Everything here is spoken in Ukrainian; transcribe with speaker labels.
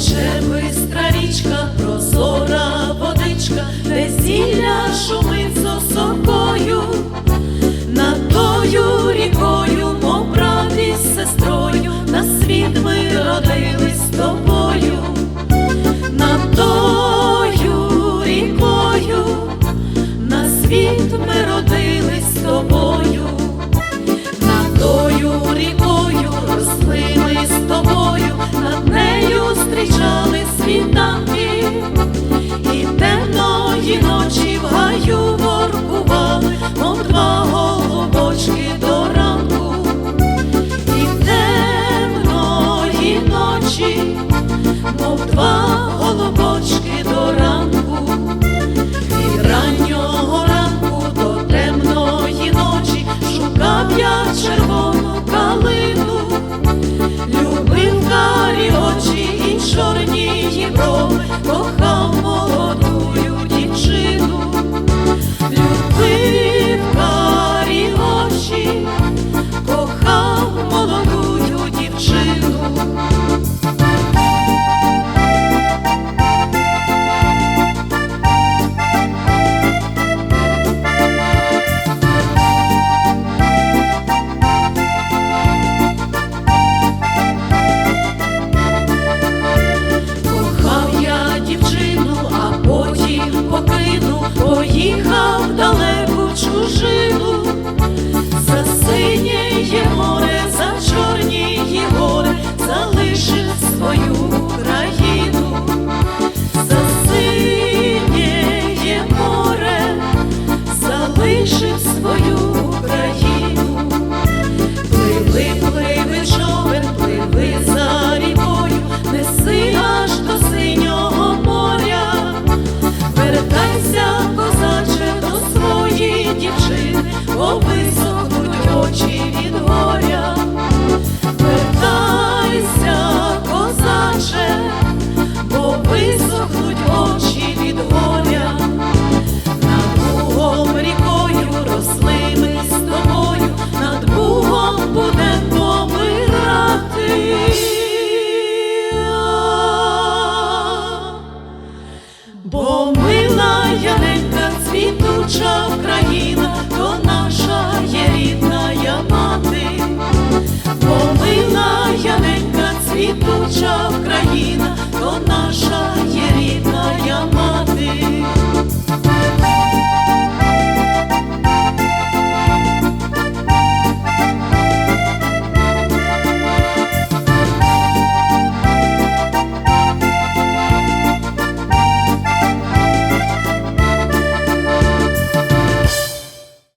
Speaker 1: Тече бистра річка, прозора водичка, зілля шумить з осокою, над тою рікою, мов брат із сестрою, на світ ми родились з тобою, над тою рікою, на світ ми родились з тобою. Над тою рікою росли мов два голубочки до ранку. Від раннього ранку до темної ночі шукав я червону калину, поїхав в далеку чужину, Бо мила яненька цвітуча Україна, то наша є рідна мати. Бо мила яненька цвітуча Україна, то наша є рідна